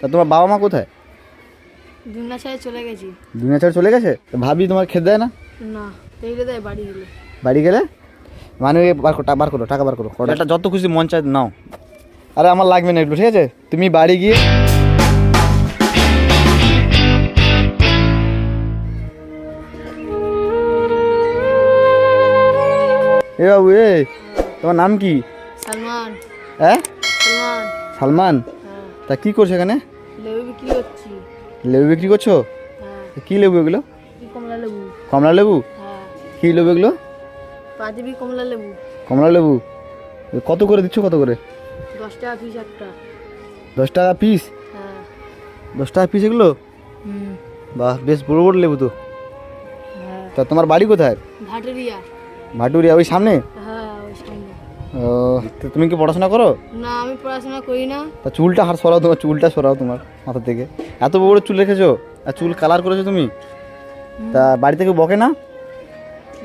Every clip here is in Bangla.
তা তোমার বাবা মা কোথায়? দুনিয়া ছেড়ে চলে গেছি। দুনিয়া ছেড়ে চলে গেছে? তা ভাবি তোমার খেতে দেয় না? না দেয় বাড়ি গেলে। বাড়ি গেলে? মানে বার করো টাকা বার করো টাকা বার করো কটা যত খুশি মন চায় নাও। আরে আমার লাগবে না একটু ঠিক আছে? তুমি বাড়ি গিয়ে এ বাবু এ তোমার নাম কি? সালমান। হ্যাঁ? সালমান। সালমান? তা কি করছ এখানে? লেবু বিক্রি করছি। লেবু বিক্রি করছ? হ্যাঁ। কি লেবু এগুলো? কমলা লেবু? কমলা লেবু? হ্যাঁ। কি লেবু এগুলো? পাঁচবি কমলা লেবু। কমলা লেবু। কত করে দিচ্ছ কত করে? দশ টাকা পিস একটা। দশ টাকা পিস হ্যাঁ। দশ টাকা পিস এগুলো? হুম। বাহ বেশ বড় বড় লেবু তো। হ্যাঁ। তা তোমার বাড়ি কোথায়? ভাটুরিয়া। ভাটুরিয়া ওই সামনে? ও। তো তুমি কি পড়াশোনা করো? না আমি পড়াশোনা করি না। তা চুলটা হার সরাও তোমার চুলটা সরাও তোমার মাথা থেকে এত বড় চুল রেখেছো? আর চুল কালার করেছ তুমি? তা বাড়ি থেকে বকে না?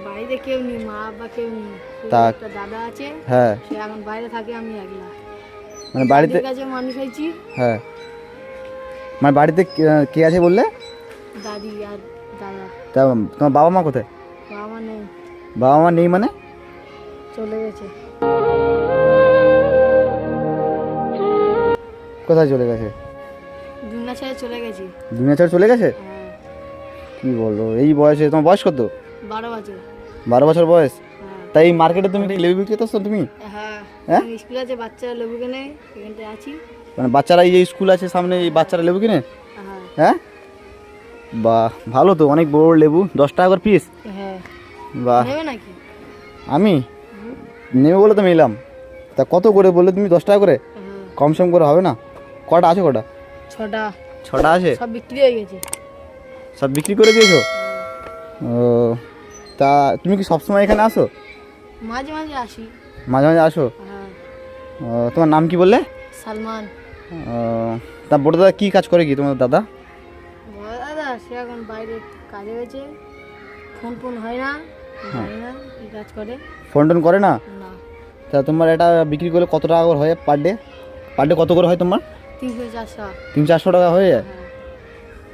বাড়িতে কেউ নেই মা বাবা কেউ নেই। তা- দাদা আছে হ্যাঁ। সে এখন বাইরে থাকে আমি একলা। মানে বাড়িতে কাছে মানুষ হয়েছি। হ্যাঁ। মানে বাড়িতে কে- কে আছে বললে? দাদি আর দাদা। তা তোমার বাবা মা কোথায়? বাবা মা নেই। বাবা মা নেই মানে? চলে গেছে। কোথায় চলে গেছে? দুনিয়া ছেড়ে চলে গেছি। চলে গেছে? হ্যাঁ। কি বলো এই বয়সে তোমার বয়স কত? বারো বছর। বারো বছর বয়স? হ্যাঁ। তাই এই মার্কেটে তুমি লেবু বিক্রি করছ তুমি? হ্যাঁ। হ্যাঁ? স্কুল আছে বাচ্চারা লেবু কেনে এখানটায় আছি। মানে বাচ্চারা এই যে স্কুল আছে সামনে এই বাচ্চারা লেবু কিনে? হ্যাঁ। বাহ ভালো তো অনেক বড় বড় লেবু দশ টাকা করে পিস হ্যাঁ। বাহ নাকি? আমি? নেবে বলে তো নিলাম। তা কত করে বললে তুমি? দশ টাকা করে? কম সম করে হবে না? কটা আছে কটা? ছটা। ছটা আছে? সব বিক্রি হয়ে গেছে। সব বিক্রি করে দিয়েছ? ও তা তুমি কি সবসময় এখানে আসো? মাঝে মাঝে আসি। মাঝে মাঝে আসো? হ্যাঁ। তোমার নাম কি বললে? সালমান। তা বড় দাদা কী কাজ করে কি তোমার দাদা? বড় দাদা সে এখন বাইরে কাজে গেছে। ফোন ফোন হয় না। কাজ করে। ফোন টোন করে না? তা তোমার এটা বিক্রি করলে কত টাকা করে হয় পার ডে পার ডে কত করে হয় তোমার? তিন চারশো টাকা হয়ে যায়? হ্যাঁ।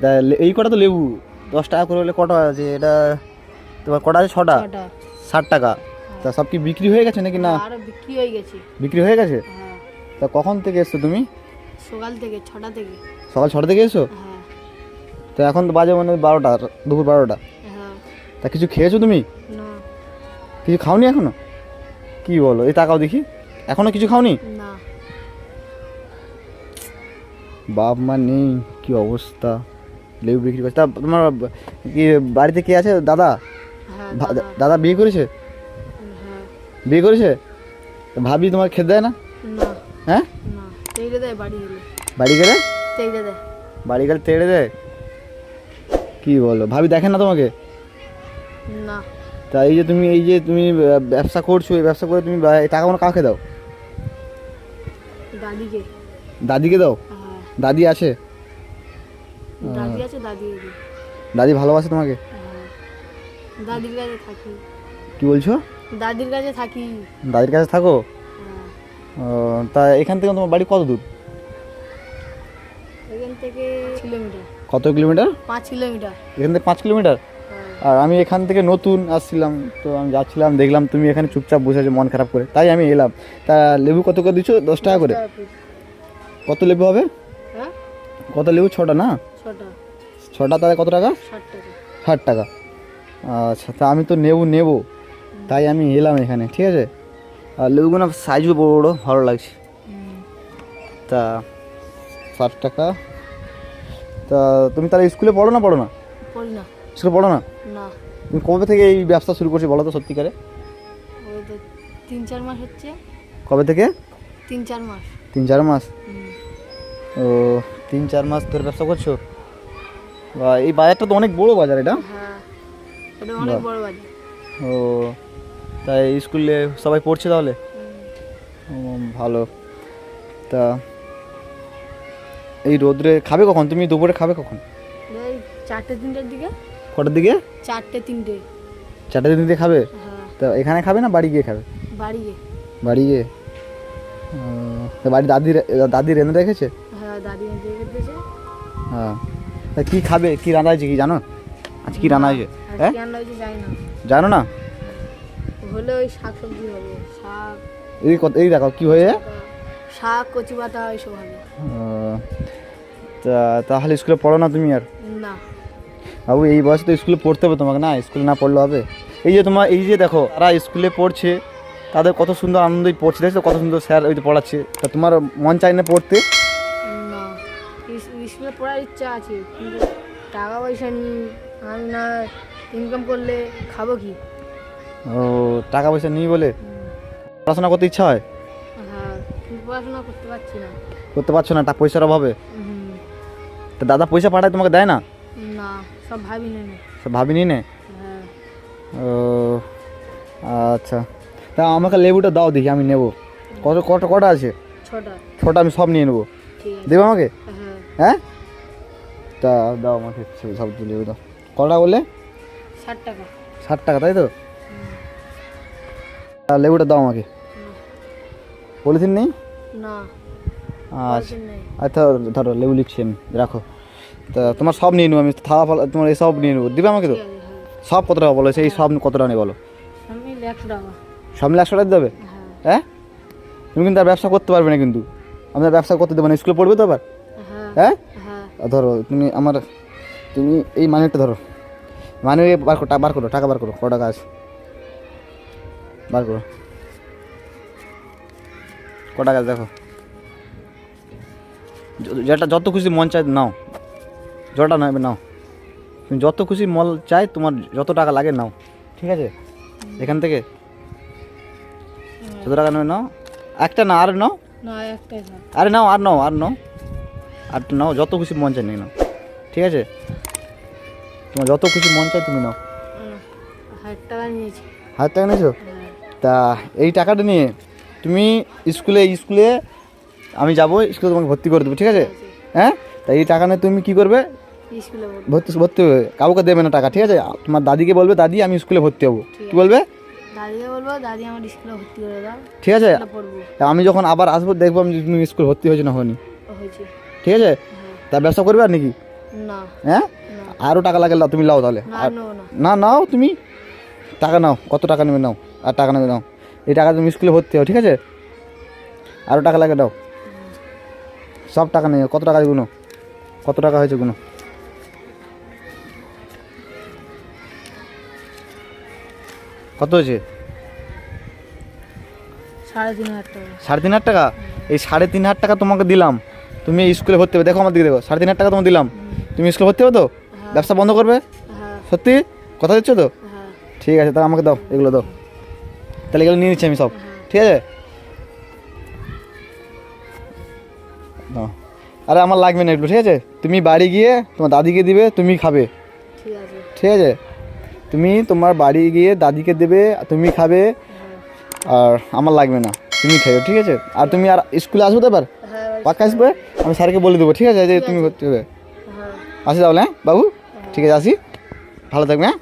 তা এই কটা তো লেবু। দশ টাকা করে হলে কটা আছে? এটা তোমার কটা আছে? ছটা? ষাট টাকা। তা সব কি বিক্রি হয়ে গেছে নাকি না? বিক্রি হয়ে গেছে। বিক্রি হয়ে গেছে? হ্যাঁ। তা কখন থেকে এসছো তুমি? সকাল থেকে ছটা থেকে। সকাল ছটা থেকে এসো হ্যাঁ। তো এখন তো বাজে মানে বারোটা দুপুর বারোটা। হ্যাঁ তা কিছু খেয়েছো তুমি? কিছু খাওনি এখনও? কি বলো এই তাকাও দেখি। এখনও কিছু খাওনি? বাপ মা নেই কি অবস্থা? লেবু বিক্রি করছে। তা তোমার কি বাড়িতে কে আছে? দাদা? হ্যাঁ দাদা। বিয়ে করেছে? হ্যাঁ। বিয়ে করেছে? ভাবি তোমার খেতে দেয় না? হ্যাঁ? বাড়ি গেলে। বাড়ি গেলে? বাড়ি গেলে তেড়ে দেয়? কি বলো ভাবি দেখেন না তোমাকে? না। তা এই যে তুমি এই যে তুমি ব্যবসা করছ এই ব্যবসা করে তুমি টাকা টাকাগুলো কাকে দাও? দাদিকে। দাদিকে দাও? হ্যাঁ। দাদি আছে? দাদি আছে দাদি দাদি ভালোবাসে তোমাকে? হ্যাঁ। দাদির কাছে থাকি। কি বলছো? দাদির কাছে থাকি। দাদির কাছে থাকো? হ্যাঁ। ও, তা এখান থেকে তোমার বাড়ি কত দূর? এখান থেকে কিলোমিটার। কত কিলোমিটার? পাঁচ কিলোমিটার। এখান থেকে পাঁচ কিলোমিটার? আর আমি এখান থেকে নতুন আসছিলাম তো আমি যাচ্ছিলাম দেখলাম তুমি এখানে চুপচাপ বসে আছো মন খারাপ করে। তাই আমি এলাম। তা লেবু কত করে দিচ্ছ দশ টাকা করে। কত লেবু হবে? হ্যাঁ? কত লেবু? ছটা না? ছটা। ছটা তাহলে কত টাকা? ষাট টাকা। আচ্ছা তা আমি তো নেবু নেব। তাই আমি এলাম এখানে ঠিক আছে? আর লেবুগুলো সাইজও বড় বড়ো ভালো লাগছে। তা ষাট টাকা। তা তুমি তাহলে স্কুলে পড়ো না? পড়ো না? পড়ি না। স্কুলে পড়ো না। না। তুমি কবে থেকে এই ব্যবসা শুরু করছ বলো তো সত্যিকারে? তিন চার মাস হচ্ছে। কবে থেকে? তিন চার মাস। তিন চার মাস? ও তিন চার মাস ধরে ব্যবসা করছ? বা এই বাজারটা তো অনেক বড় বাজার এটা। হ্যাঁ এটা অনেক বড় বাড়ি ও তাই স্কুলে সবাই পড়ছে তাহলে? ভালো। তা এই রোদ্রে খাবে কখন? তুমি দুপুরে খাবে কখন? চারটে তিনটের দিকে। কটার দিকে? চারটে তিনটে। চারটে দিকে খাবে? হ্যাঁ। তা এখানে খাবে না বাড়ি গিয়ে খাবে? বাড়ি গে বাড়ি গিয়ে? তা বাড়ি দাদি দাদি রেঁধে রেখেছে? হ্যাঁ দাদি হ্যাঁ। তা কী খাবে? কী রান্না হয়েছে কি জানো? আজ কী রান্না হয়েছে? হ্যাঁ? জানি না। হলে ওই শাক সবজি হবে। শাক। এই কত এই দেখো কী হয়েছে? শাক কচি পাতা এইসব হবে। তা তাহলে স্কুলে পড়ো না তুমি আর? বাবু এই বয়সে তো স্কুলে পড়তে হবে তোমাকে না? স্কুলে না পড়লে হবে। এই যে তোমার এই যে দেখো তারা স্কুলে পড়ছে তাদের কত সুন্দর আনন্দই পড়ছে। দেখছ কত সুন্দর স্যার ওই পড়াচ্ছে। তা তোমার মন চায় না পড়তে? না স্কুলে পড়ার ইচ্ছা আছে কিন্তু টাকা পয়সা নেই আমি না ইনকাম করলে খাব কি? ও টাকা পয়সা নেই বলে পড়াশোনা করতে ইচ্ছা হয়? হ্যাঁ পড়াশোনা করতে পারছি না। করতে পারছ না টাকা পয়সার অভাবে? তা দাদা পয়সা পাঠায় তোমাকে দেয় না? সব ভাবি না। সব ভাবিনি নে? হ্যাঁ। ও আচ্ছা। তা আমাকে লেবুটা দাও দেখি আমি নেব। কত কটা কটা আছে? ছটা। ছটা আমি সব নিয়ে নেব। দেবো আমাকে? হ্যাঁ। হ্যাঁ? তা দাও আমাকে সব- লেবু দাও কটা বললে? ষাট টাকা। ষাট টাকা তাই তো? তা লেবুটা দাও আমাকে। পলিথিন নেই? না। আচ্ছা। আচ্ছা ধরো লেবু লিখছি আমি রাখো। তা তোমার সব নিয়ে নেব আমি থালা ফালা তোমার এই সব নিয়ে নেব। দিবে আমাকে তো? হ্যাঁ সব কত টাকা বলো সেই সব কত টাকা নেই বলো? সব মিলে একশো টাকা। দেবে হ্যাঁ। হ্যাঁ? তুমি কিন্তু আর ব্যবসা করতে পারবে না কিন্তু। আমি ব্যবসা করতে দেবো না স্কুলে পড়বে তো আবার? হ্যাঁ। হ্যাঁ? ধরো তুমি আমার তুমি এই মানিটা ধরো। মানি বার করো বার করো টাকা বার করো ক টাকা আছে বার করো। ক টাকা দেখো? যেটা যত খুশি মন চায় নাও। যটা নেবে নাও। তুমি যত খুশি মল চাই তোমার যত টাকা লাগে নাও। ঠিক আছে? এখান থেকে। যত টাকা নেবে নাও। একটা না আর নাও। আরে নাও আর নাও আর নাও। আর নাও যত খুশি মন চায় নিয়ে নাও। ঠিক আছে? তোমার যত খুশি মন চাই তুমি নাও। হাজার টাকা নিয়েছি। তা এই টাকাটা নিয়ে তুমি স্কুলে স্কুলে আমি যাব স্কুলে তোমাকে ভর্তি করে দেবো ঠিক আছে। হ্যাঁ? তা এই টাকা নিয়ে তুমি কী করবে? ভর্তি ভর্তি হবে কাউকে দেবে না টাকা ঠিক আছে? তোমার দাদিকে বলবে দাদি আমি স্কুলে ভর্তি হব। কি বলবে? ঠিক আছে? আমি যখন আবার আসব দেখব আমি তুমি স্কুল ভর্তি হয়েছে না হয়নি। ঠিক আছে? তা ব্যবসা করবে আর নাকি? হ্যাঁ? আরও টাকা লাগে তুমি লাও তাহলে। না আর না। না নাও তুমি। টাকা নাও কত টাকা নেবে নাও? আর টাকা নেবে নাও। এই টাকা তুমি স্কুলে ভর্তি হও ঠিক আছে? আরও টাকা লাগে দাও। সব টাকা নেই কত টাকা গুনো কত টাকা হয়েছে গুনো কত হয়েছে? সাড়ে তিন হাজার টাকা। এই সাড়ে তিন হাজার টাকা তোমাকে দিলাম। তুমি স্কুলে ভর্তি হবে। দেখো আমার দিকে দেখো। সাড়ে তিন হাজার টাকা তোমাকে দিলাম। তুমি স্কুলে ভর্তি হবে তো? হ্যাঁ। ব্যবসা বন্ধ করবে? হ্যাঁ। সত্যি? কথা দিচ্ছ তো? হ্যাঁ। ঠিক আছে তাহলে আমাকে দাও। এগুলো দাও। তাহলে এগুলো নিয়ে নিচ্ছি আমি সব। ঠিক আছে। আরে আমার লাগবে না এগুলো ঠিক আছে? তুমি বাড়ি গিয়ে তোমার দাদিকে দিবে তুমি খাবে। ঠিক আছে? তুমি তোমার বাড়ি গিয়ে দাদিকে দেবে তুমি খাবে আর আমার লাগবে না। তুমি খাবে ঠিক আছে? আর তুমি আর স্কুলে আসবে তো এবার? হ্যাঁ পাক্কা আসবে? আমি স্যারকে বলে দেবো ঠিক আছে? যে তুমি করতে হবে হ্যাঁ। আসি তাহলে হ্যাঁ? বাবু? ঠিক আছে আসি। ভালো থাকবে হ্যাঁ?